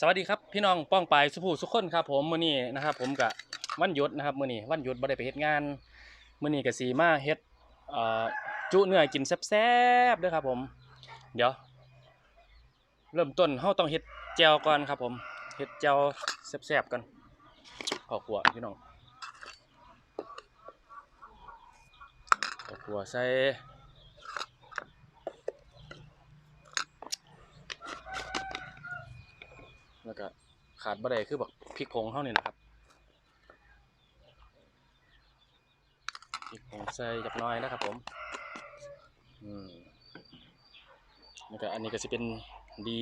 สวัสดีครับพี่น้องป้องปายสุภูสุขคนครับผมมื้อนี้นะครับ ผมกับวันหยุดนะครับมื้อนี้วันหยุดบ่ได้ไปเฮ็ดงานมื้อนี้ก็สีมาเฮ็ดจุเนื้อกินแซ่บๆเด้อครับ ผม เดี๋ยว เริ่มต้นเฮาต้องเฮ็ดแจวก่อนครับ ผมเฮ็ดแจวแซ่บๆกันข้าวคั่วพี่น้องข้าวคั่วใส่ แล้วก็ขาดบ่ไดคือแบักพริกผงเฮานี่นะครับพริกผงใส่จักน้อยนะครับผมอืมแล้วก็อันนี้ก็สิเป็นดี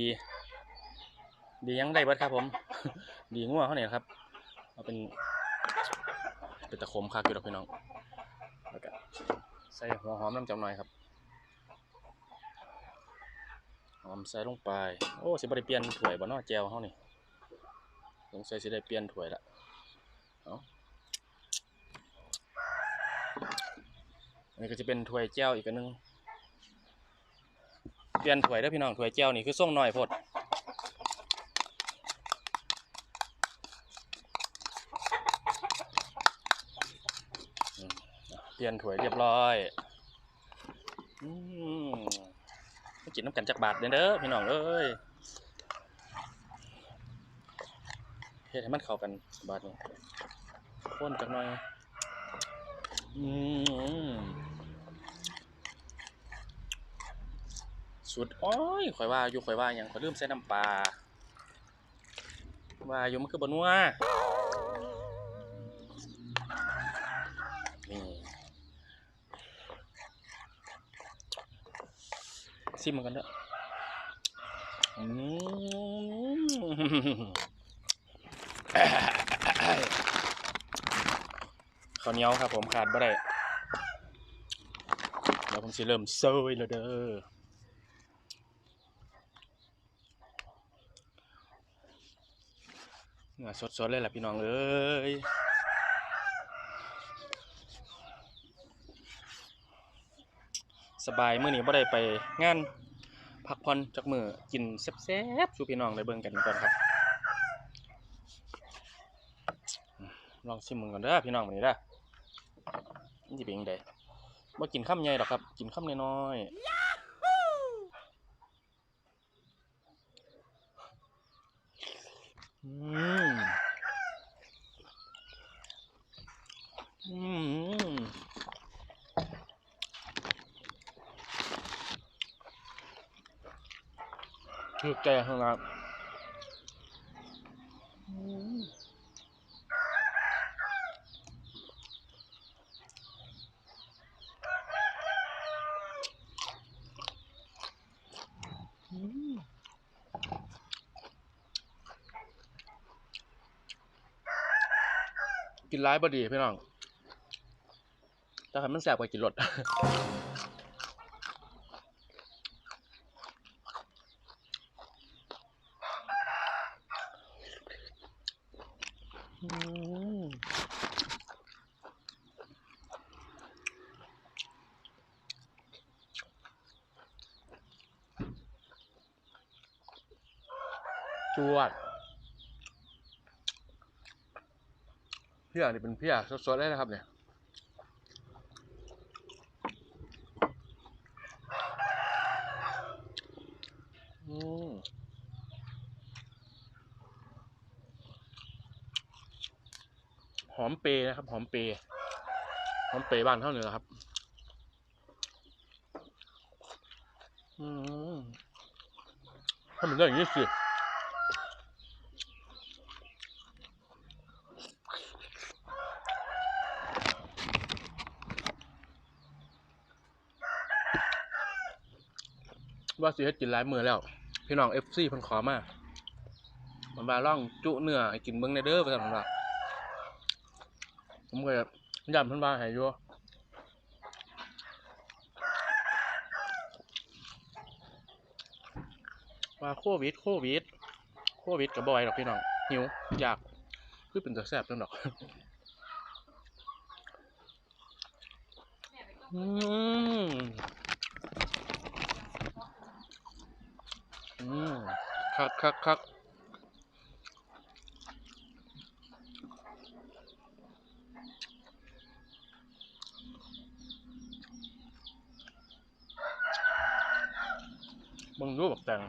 ดียังได้เบิดครับผม ดีงัวเขาเนี่ยครับเอาเป็นเป็นตะขมคักอยู่ดอกพี่น้องแล้วก็ใส่หัวหอมน้ำจำหน่อยครับหอมใส่ลงไป โอ้สิบ่ได้เปลี่ยนถ้วยบ่นาะแจวเขานี่ งสัยสิได้เปลี่ยนถ้วยละเอาอันนี้ก็จะเป็นถ้วยแก้วอีกอันนึง เปลี่ยนถ้วยเด้พี่น้องถ้วยแก้วนี่คือส่งหน้อยพดเปลี่ยนถ้วยเรียบร้อยอืมกินน้ำกันจากบาทเด้อเด้อพี่น้องเอ้ย ฮ็ดให้มันเข้ากันบาทนี้ข้นจักหน่อยอืมสุดโอ้ยข่อยว่าอยู่ข่อยว่าหยังข่อยลืมใส่น้ำปลาว่าอยู่มันคือบนัวนี่ชิมกันเถอะอืม ข้าวเหนียวครับผมขาดบ่ได้เดี๋ยวผมสิเริ่มเซยแล้วเด้อเนื้อสดๆเลยล่ะพี่น้องเอ้ยสบายเมื้อนี้บ่ได้ไปงานพักผ่อนจักมือกินแซ่บๆสู่พี่น้องได้เบิ่งกันก่อนครับอืม ลองชิมมึงก่อนเด้อพี่น้องมื้อนี้เด้อมันสิเป็นจังไดบ่กินคำใหญ่ดอกครับ กินคำน้อยๆอืมอืมคือแกข้างล่างกิน ร้ายบดีพี่น้องแต่คันมันแสบกว่ากินรสอืมจวด พียนี่เป็นเพียสดๆเลยนะครับเนี่ยอืมหอมเปรย์นะครับ หอมเปรย์หอมเปรย์บ้านเท่าเหนือครับ อืมถ้ามันได้อย่างนี้สิ ว่าสิเฮ็ดกินหลายมือแล้ว พี่น้องเอฟซีเพิ่นขอมามันมาล่องจุเนื้อให้กินเบิ่งในเด้อไปสั่นว่าผมก็ย้ำเพิ่นว่าให้อยู่ว่าโควิดโควิดโควิดกับบอยดอกพี่น้องหิวอยากคือเป็นตัวแซ่บจังดอกอืม คักคักคักมึงรู้บอกแต่ง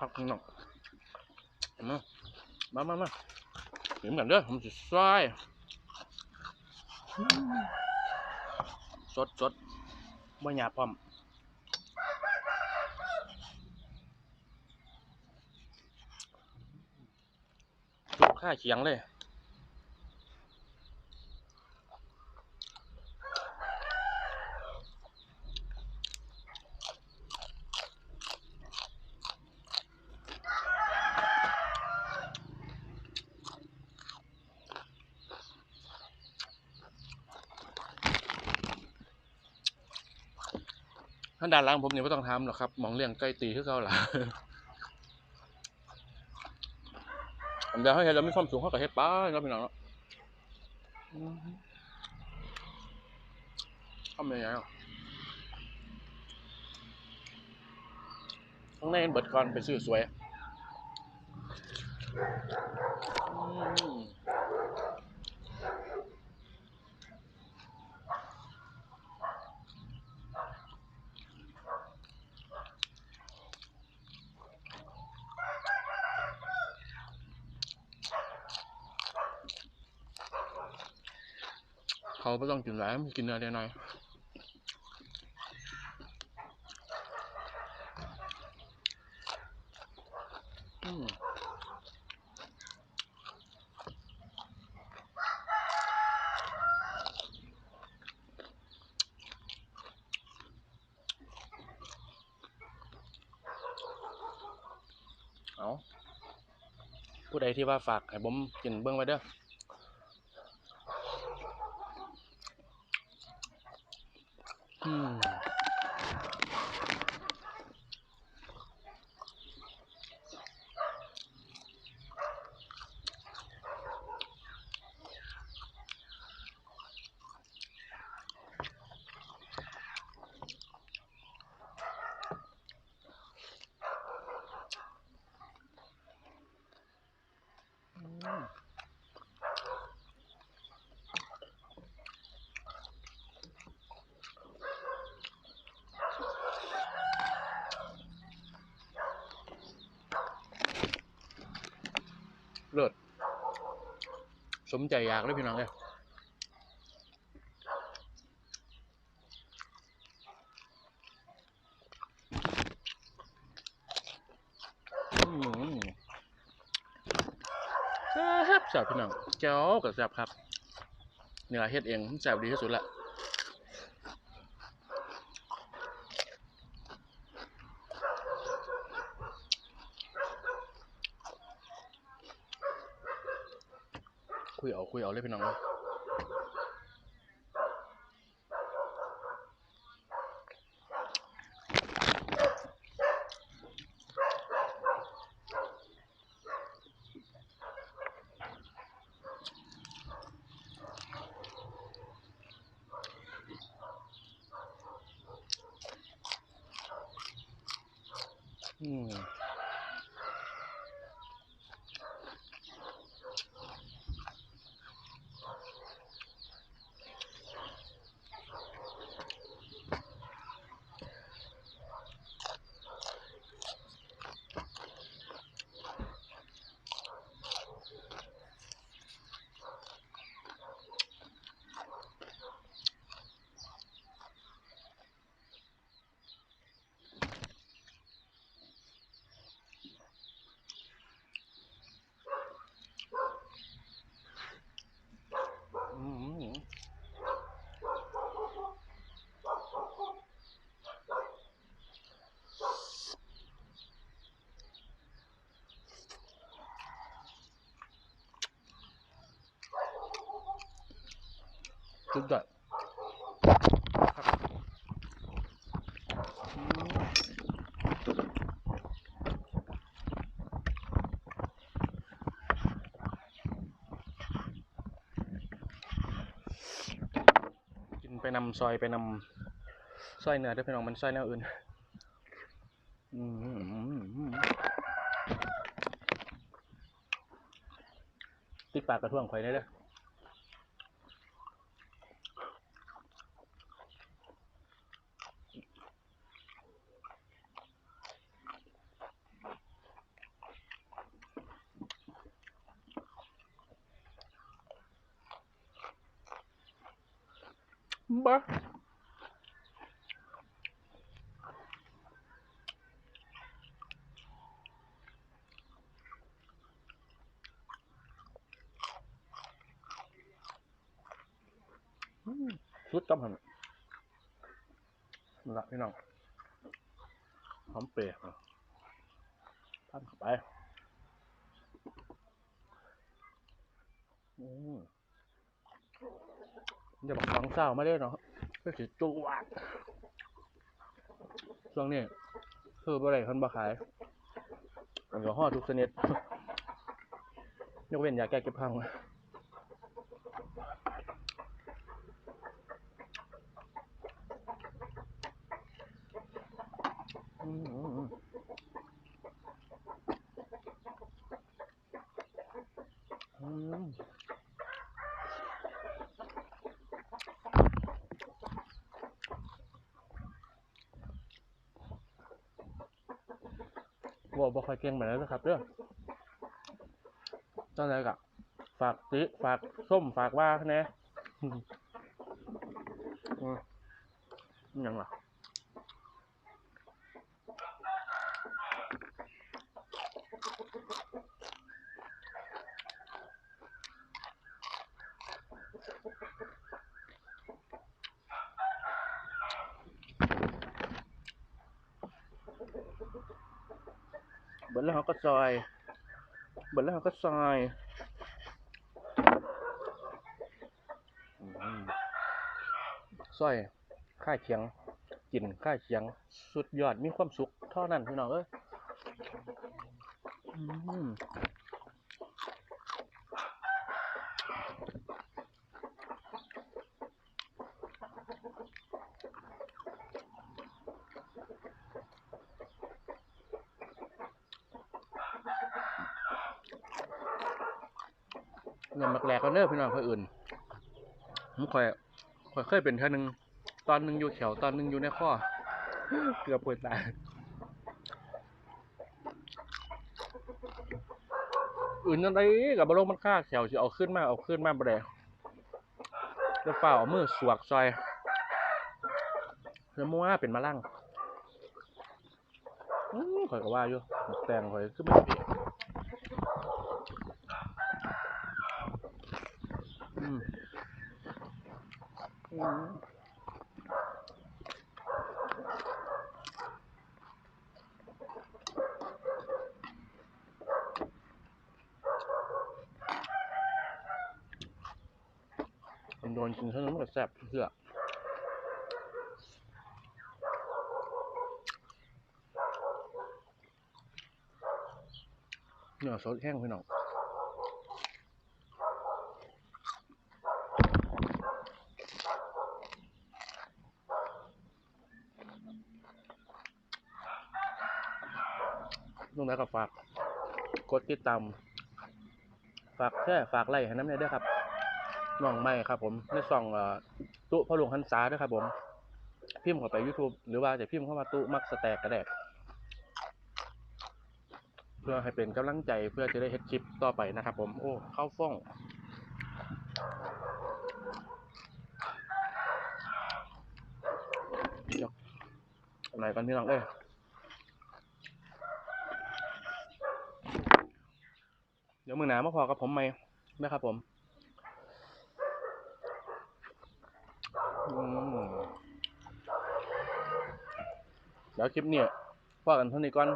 อักหนักมามามา เดี๋ยวกันเด้อผมจะซอยสดสดบ่หยาพร้อมจุกข้าเคียงเลย ถ้าด้านหล่างผมเนี่ยไม่ต้องทำหรอกครับ มองเลี้ยงไก่ตีคือเขาหล่ะอันเดียวให้เห็นเราไมีความสูงเขากับเฮ็ดป้าเนาะพี่น้องเนาะอืมทำยังไงอะข้างในมันเบิดก่อนไปซื้อสวยอืมเขาไม่ ต้องกินหลายมันกินเนื้อเดียวหน่อยอืมเอาผู้ใดที่ว่าฝากให้ผมกินเบื้องไว้เด้อ อื สมใจอยากเลยพี่น้องเลยแซ่บแซ่บพี่น้องเจ้ากับแซ่บครับเนื้อเฮ็ดเองแซ่บดีที่สุดละ คุยเอาคุยเอาเลยพี่น้องเลยอืมอืม สุดยอดครับอืมกินไปนำซอยไปนำซอยเนื้อด้วยพี่น้องมันซอยแนวอื่นอืมติดปากกระท่วงข่อยได้เด้อบ้า สุดจำหันนั่นละพี่น้องหอมเปรี้ยวทานเข้าไปอืมเดี๋ยวบอกสองเศร้าไมาได้เนาะเพื่อสิจุวาดช่วงนี้คือบ่ได้คนบ่ขายแอลกอฮอทุกชนิดยกเว้นยาแก้เก็บพังอืมอืมอืม อืมบอกบอกใครเก่งแบบนั้นนะครับเด้อตอนแรกอะฝากติฝากส้มฝากว่าแน่อืมอืมอิหยังล่ะเบิดแล้วเขาก็ซอยเบิดแล้วเขาก็ซอยซอยค่าเคียงกินค่าเคียง สุดยอดมีความสุขเท่านั้นพี่น้องเอ้ย เงินมักแหลกกันเด้อพี่น้องคนอื่นผมคอยคอยเคยเป็นเท่านึง ตอนหนึ่งอยู่แขวตอนหนึ่งอยู่ในข้อ เกือบปวดตายอื่นยังไงกับบอลงมันค่าแขวจะเอาขึ้นมาเอาขึ้นมาบ่ได้จะเฝ้าเอามือสวกซอยแล้วมัวเป็นมาลั่งอื้อข่อยก็ว่าอยู่แตงข่อยคือไม่เปียนอืมอืม มันโดนกินเท่านั้นมันก็แซ่บ เพื่อเนื้อสดแห้งพี่น้องลุงนักกับฝากกดติดตามฝากแค่ฝากไลค์ให้น้ำเนี่ยด้วยครับน้องใหม่ครับผมในช่องเอ่อ ตุพ่อหลวงหันษาด้วยครับผม พิมพ์เข้าไป YouTube หรือว่าจะพิมพ์เข้ามาตุมักสแตกก็ได้เพื่อให้เป็นกำลังใจเพื่อจะได้เฮ็ดคลิปต่อไปนะครับผม โอ้ เข้าฟ้องยวไหนกันพี่น้องเอ้ยเดี๋ยวมือหนามาพอกับผมไหมนะครับผม อืม เดี๋ยวคลิปเนี่ยพ่อกันเท่านี้ก่อน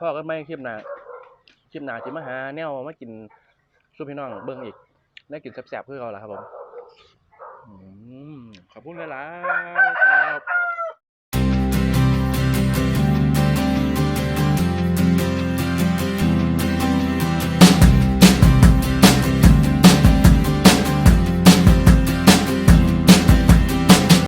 พ่อกันไม่คลิปหนาคลิปหนาจิมาหาแนวมากินซุปพี่น้องเบิ้งอีกได้กินแซ่บๆเพื่อเราละครับผมอืมขอบคุณหลายๆครับ